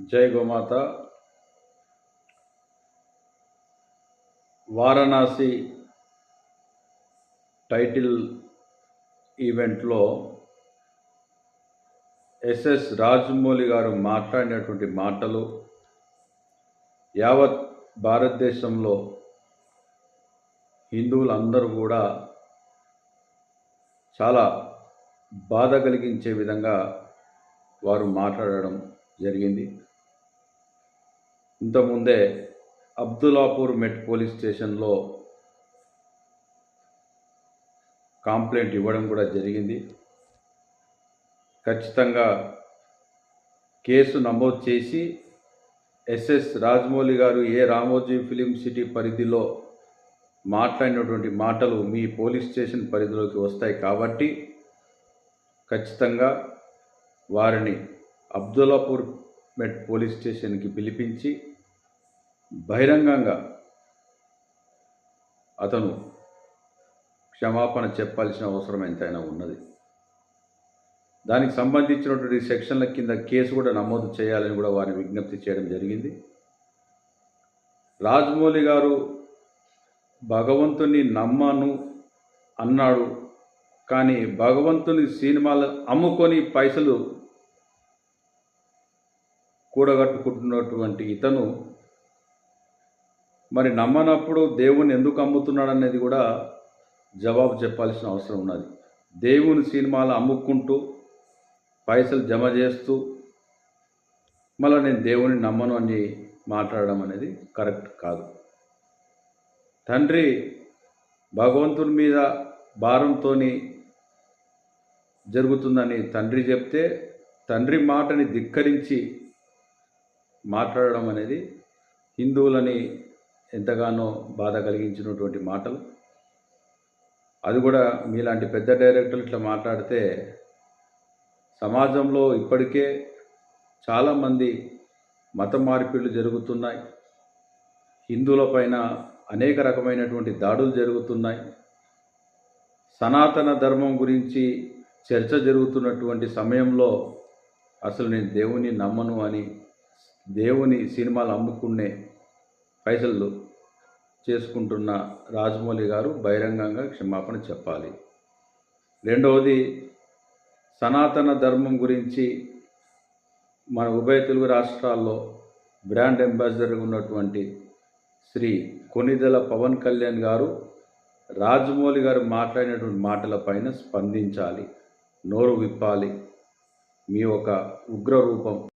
జై గోమాత. వారణాసి టైటిల్ ఈవెంట్లో ఎస్ఎస్ రాజమౌళి గారు మాట్లాడినటువంటి మాటలు యావత్ భారతదేశంలో హిందువులందరూ కూడా చాలా బాధ కలిగించే విధంగా వారు మాట్లాడడం జరిగింది. ఇంతకుముందే అబ్దులాపూర్ మెట్ పోలీస్ స్టేషన్లో కంప్లైంట్ ఇవ్వడం కూడా జరిగింది. ఖచ్చితంగా కేసు నమోదు చేసి ఎస్ఎస్ రాజమౌళి గారు ఏ రామోజీ ఫిలిం సిటీ పరిధిలో మాట్లాడినటువంటి మాటలు మీ పోలీస్ స్టేషన్ పరిధిలోకి వస్తాయి కాబట్టి ఖచ్చితంగా వారిని అబ్దుల్లాపూర్ మెట్ పోలీస్ స్టేషన్కి పిలిపించి బహిరంగంగా అతను క్షమాపణ చెప్పాల్సిన అవసరం ఎంతైనా ఉన్నది. దానికి సంబంధించినటువంటి సెక్షన్ల కింద కేసు కూడా నమోదు చేయాలని కూడా వారిని విజ్ఞప్తి చేయడం జరిగింది. రాజమౌళి గారు భగవంతుని నమ్మను అన్నాడు. కానీ భగవంతుని సినిమాలు అమ్ముకొని పైసలు కూడగట్టుకుంటున్నటువంటి ఇతను మరి నమ్మనప్పుడు దేవుని ఎందుకు అమ్ముతున్నాడు అనేది కూడా జవాబు చెప్పాల్సిన అవసరం ఉన్నది. దేవుని సినిమాలు అమ్ముకుంటూ పైసలు జమ చేస్తూ మళ్ళీ నేను దేవుని నమ్మను అని మాట్లాడడం అనేది కరెక్ట్ కాదు. తండ్రి భగవంతుని మీద భారంతో జరుగుతుందని తండ్రి చెప్తే తండ్రి మాటని ధిక్కరించి మాట్లాడడం అనేది హిందువులని ఎంతగానో బాధ కలిగించినటువంటి మాటలు. అది కూడా మీలాంటి పెద్ద డైరెక్టర్లు ఇట్లా మాట్లాడితే సమాజంలో ఇప్పటికే చాలామంది మత మార్పిళ్ళు జరుగుతున్నాయి. హిందువులపైన అనేక రకమైనటువంటి దాడులు జరుగుతున్నాయి. సనాతన ధర్మం గురించి చర్చ జరుగుతున్నటువంటి సమయంలో అసలు నేను దేవుని నమ్మను అని దేవుని సినిమాలు అమ్ముకునే పైసలు చేసుకుంటున్న రాజమౌళి గారు బహిరంగంగా క్షమాపణ చెప్పాలి. రెండవది సనాతన ధర్మం గురించి మన ఉభయ తెలుగు రాష్ట్రాల్లో బ్రాండ్ అంబాసిడర్గా ఉన్నటువంటి శ్రీ కొనిదెల పవన్ కళ్యాణ్ గారు రాజమౌళి గారు మాట్లాడినటువంటి మాటలపైన స్పందించాలి. నోరు విప్పాలి. మీ ఒక ఉగ్ర రూపం.